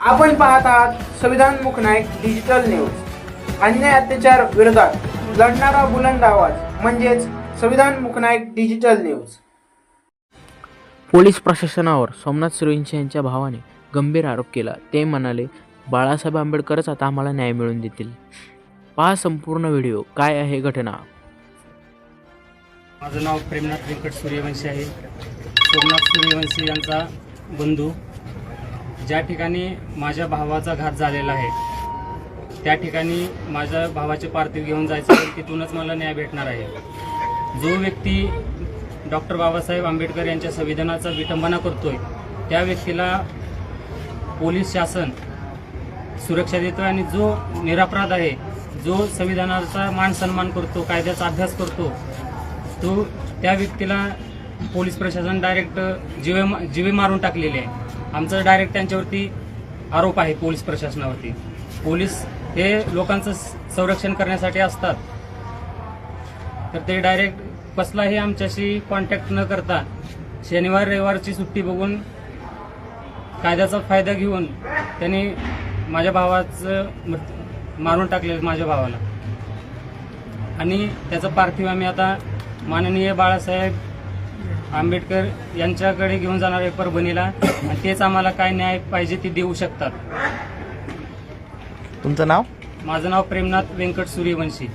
आपण पाहत आहात संविधान मुखनायक डिजिटल न्यूज अन्याय अत्याचार विरोधात लढणारा बुलंद आवाज म्हणजेच संविधान मुखनायक डिजिटल न्यूज पोलीस प्रशासनावर सोमनाथ सूर्यवंशी यांच्या भावाने गंभीर आरोप केला. ते म्हणाले बाळासाहेब आंबेडकरच आता आम्हाला न्याय मिळवून देतील. पहा संपूर्ण व्हिडिओ. काय आहे घटना? माझं नाव प्रेमनाथ व्यंकट सूर्यवंशी आहे. सोमनाथ सूर्यवंशी यांचा बंधू ज्या ठिकाणी माझ्या भावाचा घात झालेला आहे त्या ठिकाणी माझ्या भावाचे पार्थिव घेऊन जायचं आहे तिथूनच मला न्याय भेटणार आहे. जो व्यक्ती डॉक्टर बाबासाहेब आंबेडकर यांच्या संविधानाचा विटंबना करतोय त्या व्यक्तीला पोलीस शासन सुरक्षा देतो आणि जो निरापराध आहे जो संविधानाचा मान सन्मान करतो कायद्याचा अभ्यास करतो तो त्या व्यक्तीला पोलीस प्रशासन डायरेक्ट जीवे जीवे मारून टाकलेले आहे. आमचं डायरेक्ट त्यांच्यावरती आरोप आहे पोलीस प्रशासनावरती. पोलीस हे लोकांचं संरक्षण करण्यासाठी असतात. तर ते डायरेक्ट कसलाही आमच्याशी कॉन्टॅक्ट न करता शनिवार रविवारची सुट्टी बघून कायद्याचा फायदा घेऊन त्यांनी माझ्या भावाचं मारून टाकले माझ्या भावाला. आणि त्याचं पार्थिव आम्ही आता माननीय बाळासाहेब आंबेडकर यांच्याकडे घेऊन जाणार आहे परभणीला आणि तेच आम्हाला काय न्याय पाहिजे ते देऊ शकतात. तुमचं नाव? माझं नाव प्रेमनाथ व्यंकट सूर्यवंशी.